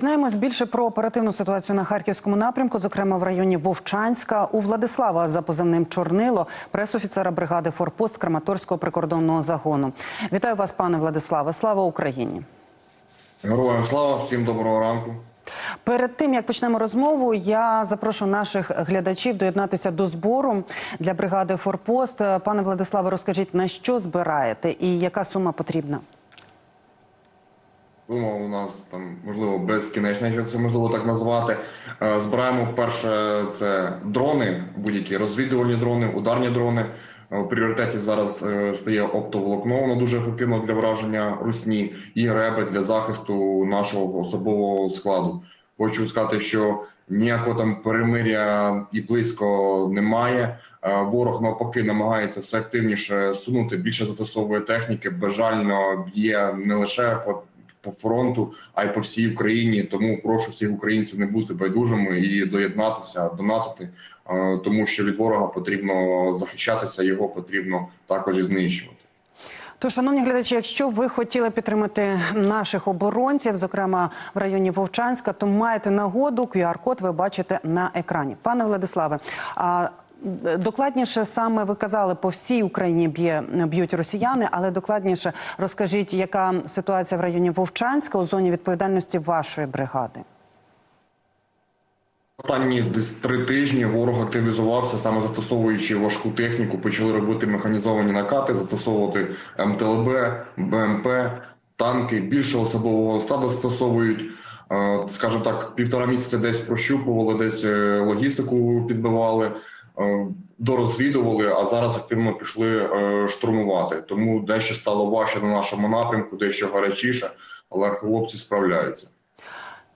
Знаємось більше про оперативну ситуацію на харківському напрямку, зокрема в районі Вовчанська. У Владислава за позивним Чорнило, пресофіцера бригади Форпост Краматорського прикордонного загону. Вітаю вас, пане Владиславе. Слава Україні! Героям слава, всім доброго ранку. Перед тим як почнемо розмову, я запрошую наших глядачів доєднатися до збору для бригади Форпост. Пане Владиславе, розкажіть на що збираєте і яка сума потрібна? Сума у нас там можливо безкінечна, якщо це можливо так назвати. Е, Збираємо перше це дрони, будь-які розвідувальні дрони, ударні дрони. Е, У пріоритеті зараз е, стає оптоволокно, воно дуже ефективно для враження русні і греби для захисту нашого особового складу. Хочу сказати, що ніякого там перемиря і близько немає. Е, Ворог навпаки намагається все активніше сунути. Більше застосовує техніки. Бажально б'є не лише по, по фронту, а й по всій Україні. Тому прошу всіх українців не бути байдужими і доєднатися, донатити, е, тому що від ворога потрібно захищатися, його потрібно також і знищувати. То, шановні глядачі, якщо ви хотіли підтримати наших оборонців, зокрема в районі Вовчанська, то маєте нагоду. QR-код ви бачите на екрані. Пане Владиславе, докладніше саме ви казали, по всій Україні б'є б'ють росіяни, але докладніше розкажіть, яка ситуація в районі Вовчанська у зоні відповідальності вашої бригади. Останні десь три тижні ворог активізувався саме застосовуючи важку техніку. Почали робити механізовані накати, застосовувати МТЛБ, БМП, танки. Більше особового складу застосовують. Е, Скажімо так, півтора місяця десь прощупували, десь е, логістику підбивали, дорозвідували, а зараз активно пішли е, штурмувати. Тому дещо стало важче на нашому напрямку, дещо гарячіше, але хлопці справляються.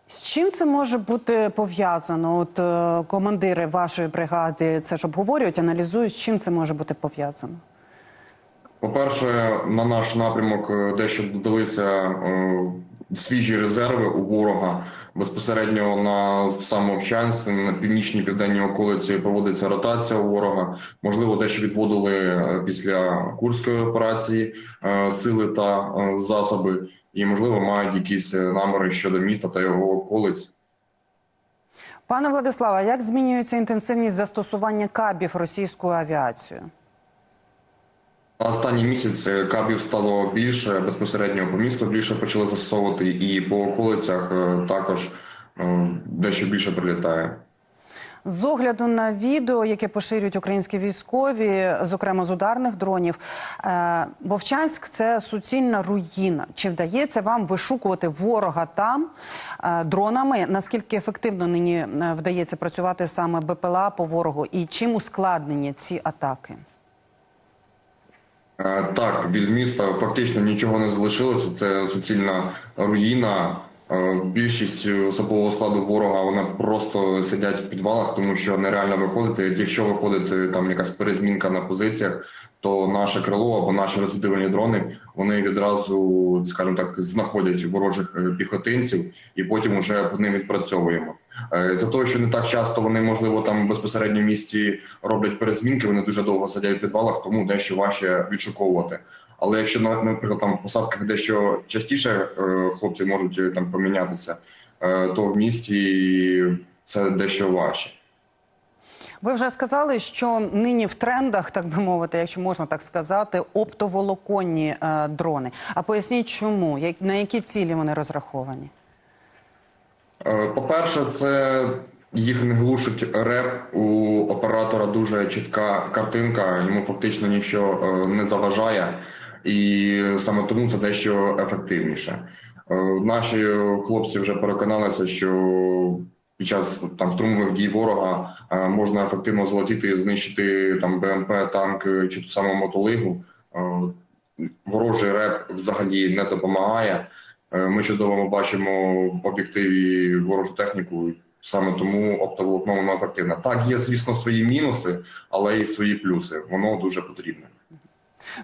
З чим це може бути пов'язано? От е, командири вашої бригади це ж обговорюють, аналізують, з чим це може бути пов'язано? По-перше, на наш напрямок е, дещо додалися е, свіжі резерви у ворога. Безпосередньо на самовчанстві, на північній південній околиці проводиться ротація у ворога. Можливо, дещо відводили е, після курської операції е, сили та е, засоби, і можливо мають якісь наміри щодо міста та його околиць. Пане Владиславе, як змінюється інтенсивність застосування кабів російською авіацією? На останній місяць е, кабів стало більше безпосередньо по місту більше почали застосовувати, і по околицях е, також е, дещо більше прилітає. З огляду на відео, яке поширюють українські військові, зокрема з ударних дронів, Вовчанськ це суцільна руїна. Чи вдається вам вишукувати ворога там дронами? Наскільки ефективно нині вдається працювати саме БПЛА по ворогу, і чим ускладнені ці атаки? Е, Так, від міста фактично нічого не залишилося. Це суцільна руїна. Е, Більшість особового складу ворога вона просто сидять в підвалах, тому що нереально виходити. Якщо виходить е, там якась перезмінка на позиціях, то наше крило або наші розвідувальні дрони вони відразу, скажімо так, знаходять ворожих піхотинців і потім уже по ним відпрацьовуємо. Е, За того, що не так часто вони, можливо, там безпосередньо в місті роблять перезмінки, вони дуже довго сидять в підвалах, тому дещо важче відшуковувати. Але якщо наприклад там в посадках дещо частіше е, хлопці можуть е, там помінятися, то в місті це дещо важче. Ви вже сказали, що нині в трендах, так би мовити, якщо можна так сказати, оптоволоконні дрони. А поясніть, чому на які цілі вони розраховані? Е, По-перше, це їх не глушить реп. У оператора дуже чітка картинка, йому фактично нічого е, не заважає, і саме тому це дещо ефективніше. Е, Наші хлопці вже переконалися, що під час там штурмових дій ворога можна ефективно злетіти і знищити там БМП, танк чи ту саму мотолигу. Ворожий реп взагалі не допомагає. Е, Ми чудово бачимо в об'єктиві ворожу техніку. Саме тому оптоволокно воно ефективне. Так, є, звісно, свої мінуси, але і свої плюси. Воно дуже потрібне.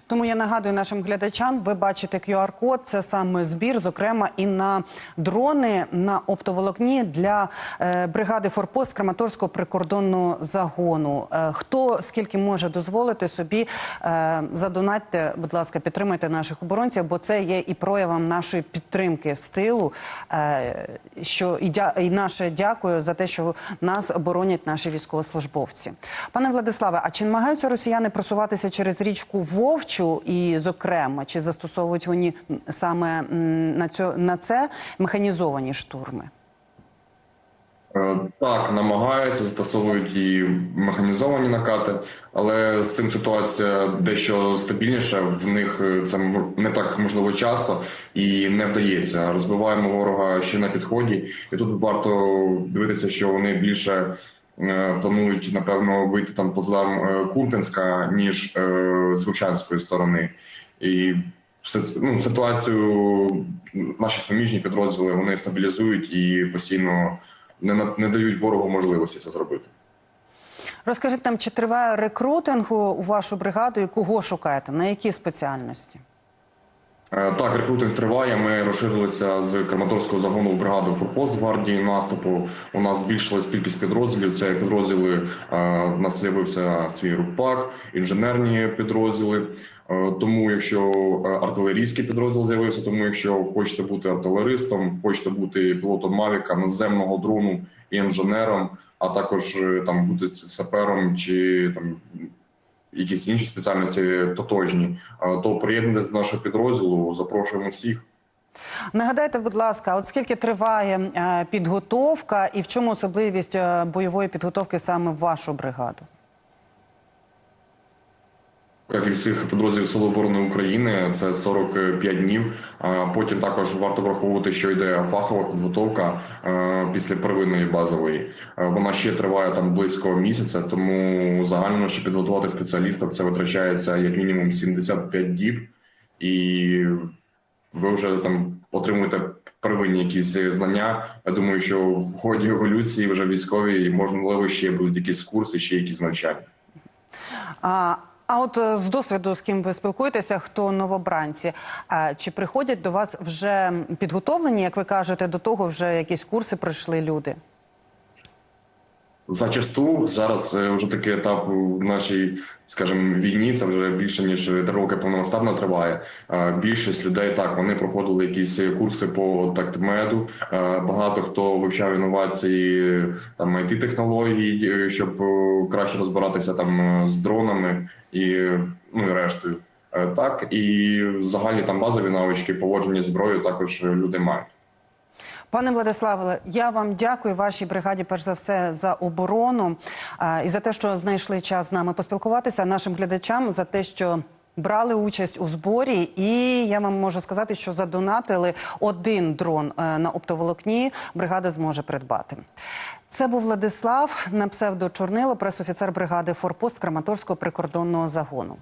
Тому я нагадую нашим глядачам, ви бачите QR-код, це саме збір, зокрема і на дрони на оптоволокні для е, бригади Форпост Краматорського прикордонного загону. Е, хто скільки може дозволити собі, е, задонатьте, будь ласка, підтримайте наших оборонців, бо це є і проявом нашої підтримки з тилу. Е, що і, дя, і наше дякую за те, що нас оборонять наші військовослужбовці. Пане Владиславе, а чи намагаються росіяни просуватися через річку Вовчу і, зокрема, чи застосовують вони саме на цьо, на це механізовані штурми? Е, Так, намагаються, застосовують і механізовані накати, але з цим ситуація дещо стабільніша. В них е, це не так можливо часто і не вдається. Розбиваємо ворога ще на підході, і тут варто дивитися, що вони більше планують напевно вийти там плацдарм е, Куп'янська, ніж е, з Вовчанської сторони. І ну, ситуацію наші суміжні підрозділи вони стабілізують і постійно не, не дають ворогу можливості це зробити. Розкажіть нам, чи триває рекрутинг у вашу бригаду і кого шукаєте? На які спеціальності? Е, Так, рекрутинг триває. Ми розширилися з Краматорського загону в бригаду Форпост гвардії наступу. У нас збільшилась кількість підрозділів. Це підрозділи. е, У нас з'явився свій рупак, інженерні підрозділи. Е, Тому, якщо е, артилерійський підрозділ з'явився, тому якщо хочете бути артилеристом, хочете бути пілотом Мавіка, наземного дрону і інженером, а також е, там бути сапером чи там якісь інші спеціальності тотожні, е, то приєднуйтесь до нашого підрозділу. Запрошуємо всіх. Нагадайте, будь ласка, от скільки триває е, підготовка і в чому особливість е, бойової підготовки саме в вашу бригаду? Як і всіх підрозділів Сил оборони України, це 45 днів. Потім також варто враховувати, що йде фахова підготовка е, після первинної базової. Е, Вона ще триває там близько місяця, тому загально, щоб підготувати спеціаліста, це витрачається як мінімум 75 діб, і ви вже там отримуєте первинні якісь знання. Я думаю, що в ході еволюції вже військові можливо ще будуть якісь курси, ще якісь навчання. А, а от е, з досвіду, з ким ви спілкуєтеся, хто новобранці, а, чи приходять до вас вже підготовлені, як ви кажете, до того вже якісь курси пройшли люди? Зачасту зараз е, вже такий етап у нашій, скажімо, війні. Це вже більше ніж три роки повномасштабно триває. Е, Більшість людей так вони проходили якісь курси по тактмеду. Е, Багато хто вивчав інновації там it технологій, е, щоб краще розбиратися там з дронами і ну і рештою. Так і загальні там базові навички поводження зброєю також люди мають. Пане Владиславе, я вам дякую вашій бригаді, перш за все, за оборону і за те, що знайшли час з нами поспілкуватися. Нашим глядачам за те, що брали участь у зборі, і я вам можу сказати, що задонатили один дрон е, на оптоволокні. Бригада зможе придбати. Це був Владислав на псевдо Чорнило, пресофіцер бригади Форпост Краматорського прикордонного загону.